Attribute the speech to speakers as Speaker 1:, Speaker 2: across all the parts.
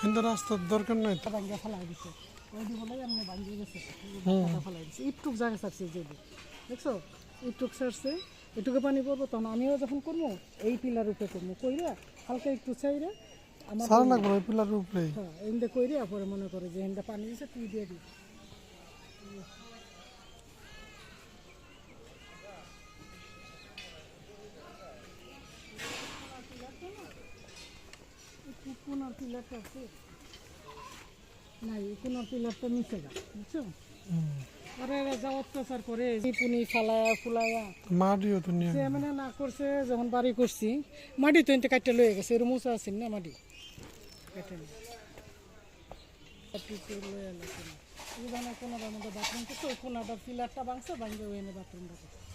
Speaker 1: কিন্তু রাস্তার দরকার নাই তো।
Speaker 2: ভাঙ্গা ফেলাই দিছে। ওই বলে এমনি ভাঙ্গিয়ে গেছে। ফেলাই দিছে। একটুক জায়গা ছাড়ছে যে দি। দেখছ? একটুক ছাড়ছে। এটুকু পানি পড়ব তখন আমিও যখন করব এই পিলার উপরে করব। কইরা হালকা একটু চাইরে আমার
Speaker 1: সারা লাগবে ওই পিলারের উপরেই।
Speaker 2: হ্যাঁ এনদে কইরে পরে মনে করে যে এনদে পানি দিছে তুই দিয়ে দিবি। কোনার পিলারটা আছে না এই কোনার পিলারটা নিচে গা বুঝছ আরে যা অত্যাচার করে পুনি ফালায়া ফুলায়া
Speaker 1: মাটিও তো নিয়ে
Speaker 2: মানে না করছে যখন বাড়ি করছি মাটি তো এনতে কাটতে লয়ে গেছে এরম উঁচা আছে না মাটি? কেটে কোনো। বাথরুম করছে ওই কোনাটা পিলারটা ভাঙছে ভাঙবে ওই বাথরুমটা করছে।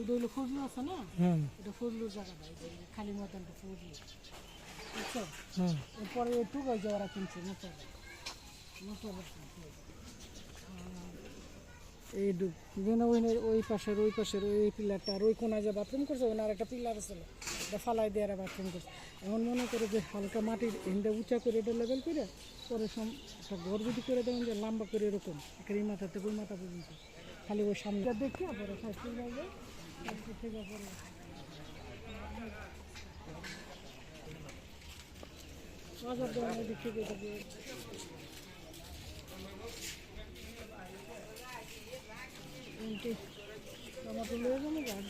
Speaker 2: ওই হইল ফজলু আছে না? এটা ফজলুর জায়গাটা এই যে খালি মতনটা ফজলু। বুঝছ? এরপরে একটু ওই যে ওরা কিনছে মোটর। মোটর এই ডুব যেন ওই ওই পাশের ওই পাশের ওই পিলারটা আর ওই কোনায় যে বাথরুম করছে ওখানে আর একটা পিলার ছিল এটা ফালাই দিয়ে আর বাথরুম করছে। এমন মনে করে যে হালকা মাটির এনটা উঁচা করে এটা লেভেল করে পরে সম একটা ঘর যদি করে দেবেন যে লম্বা করে এরকম একটা এই মাথা থেকে ওই মাথা পর্যন্ত। খালি ওই সামনে দেখে পরে first Nazar doğru bir şey dedi. Önce. Domatesleri?